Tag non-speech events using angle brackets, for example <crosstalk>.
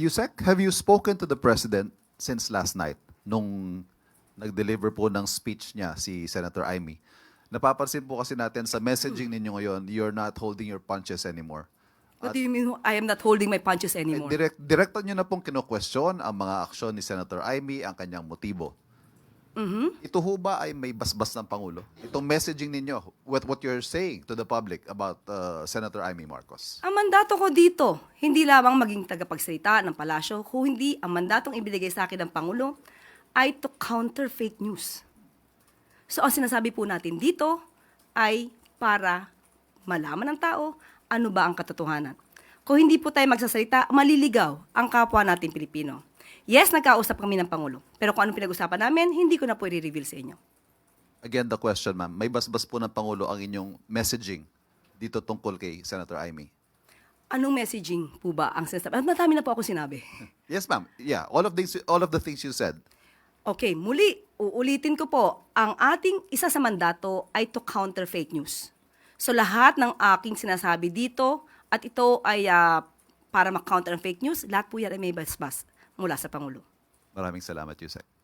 Yusek, have you spoken to the President since last night nung nag-deliver po ng speech niya si Senator Amy? Napapansin po kasi natin sa messaging ninyo ngayon, you're not holding your punches anymore. What do you mean I am not holding my punches Eh, anymore? direct, direkta nyo na pong kino-question ang mga aksyon ni Senator Amy, ang kanyang motibo. Mm-hmm. Ito ho ba ay may basbas ng Pangulo? Itong messaging ninyo, with what you're saying to the public about uh, Senator Amy Marcos. Ang mandato ko dito, hindi lamang maging tagapagsalita ng palasyo, kung hindi ang mandatong ibinigay sa akin ng Pangulo ay to counter fake news. So ang sinasabi po natin dito ay para malaman ng tao ano ba ang katotohanan. Kung hindi po tayo magsasalita, maliligaw ang kapwa natin Pilipino. Yes, nagkausap kami ng Pangulo. Pero kung anong pinag-usapan namin, hindi ko na po i-reveal sa inyo. Again, the question, ma'am. May basbas po ng Pangulo ang inyong messaging dito tungkol kay Senator Amy. Anong messaging po ba ang sinasabi? At madami na po ako sinabi. <laughs> Yes, ma'am. Yeah, all of these, all of the things you said. Okay, muli, uulitin ko po, ang ating isa sa mandato ay to counter fake news. So lahat ng aking sinasabi dito, at ito ay ah, para ma-counter ang fake news, lahat po yan ay may basbas mula sa Pangulo. Maraming salamat, Yusek.